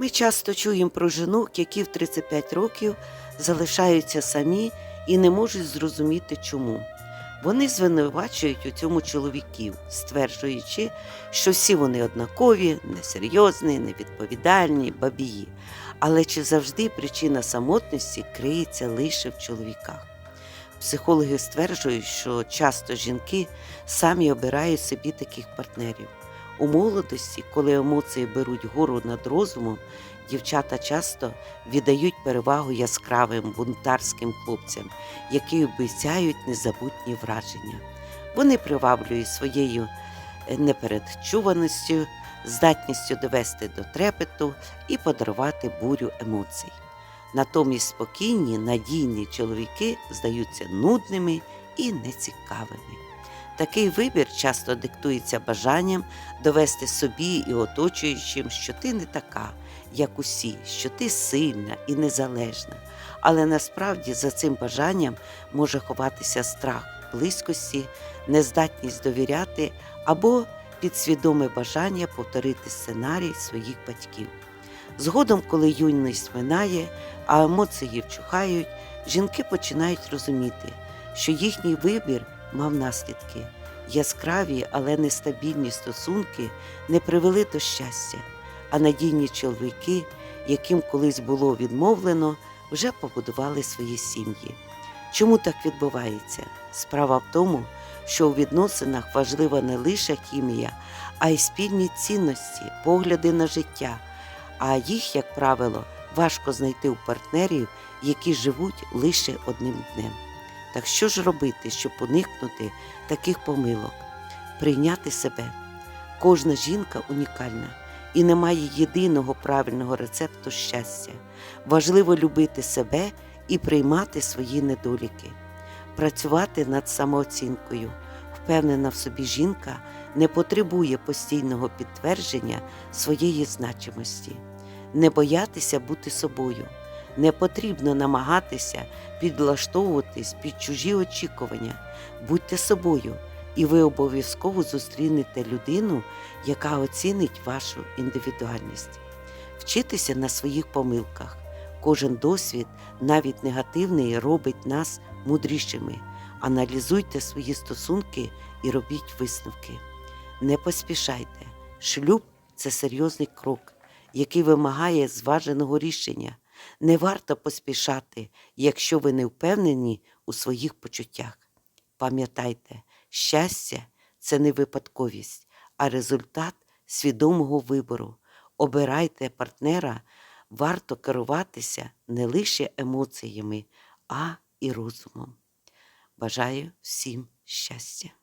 Ми часто чуємо про жінок, які в 35 років залишаються самі і не можуть зрозуміти чому. Вони звинувачують у цьому чоловіків, стверджуючи, що всі вони однакові, несерйозні, невідповідальні, бабії. Але чи завжди причина самотності криється лише в чоловіках? Психологи стверджують, що часто жінки самі обирають собі таких партнерів. У молодості, коли емоції беруть гору над розумом, дівчата часто віддають перевагу яскравим бунтарським хлопцям, які обіцяють незабутні враження. Вони приваблюють своєю е, непередчуваністю, здатністю довести до трепету і подарувати бурю емоцій. Натомість спокійні, надійні чоловіки здаються нудними і нецікавими. Такий вибір часто диктується бажанням довести собі і оточуючим, що ти не така, як усі, що ти сильна і незалежна. Але насправді за цим бажанням може ховатися страх близькості, нездатність довіряти або підсвідоме бажання повторити сценарій своїх батьків. Згодом, коли юність минає, а емоції вчухають, жінки починають розуміти, що їхній вибір мав наслідки. Яскраві, але нестабільні стосунки не привели до щастя, а надійні чоловіки, яким колись було відмовлено, вже побудували свої сім'ї. Чому так відбувається? Справа в тому, що у відносинах важлива не лише хімія, а й спільні цінності, погляди на життя, а їх, як правило, важко знайти у партнерів, які живуть лише одним днем. Так що ж робити, щоб уникнути таких помилок? Прийняти себе. Кожна жінка унікальна і немає єдиного правильного рецепту щастя. Важливо любити себе і приймати свої недоліки, працювати над самооцінкою. Впевнена в собі жінка не потребує постійного підтвердження своєї значимості, не боятися бути собою. Не потрібно намагатися підлаштовуватись під чужі очікування. Будьте собою, і ви обов'язково зустрінете людину, яка оцінить вашу індивідуальність. Вчитися на своїх помилках. Кожен досвід, навіть негативний, робить нас мудрішими. Аналізуйте свої стосунки і робіть висновки. Не поспішайте. Шлюб це серйозний крок, який вимагає зваженого рішення. Не варто поспішати, якщо ви не впевнені у своїх почуттях. Пам'ятайте, щастя це не випадковість, а результат свідомого вибору. Обирайте партнера, варто керуватися не лише емоціями, а і розумом. Бажаю всім щастя!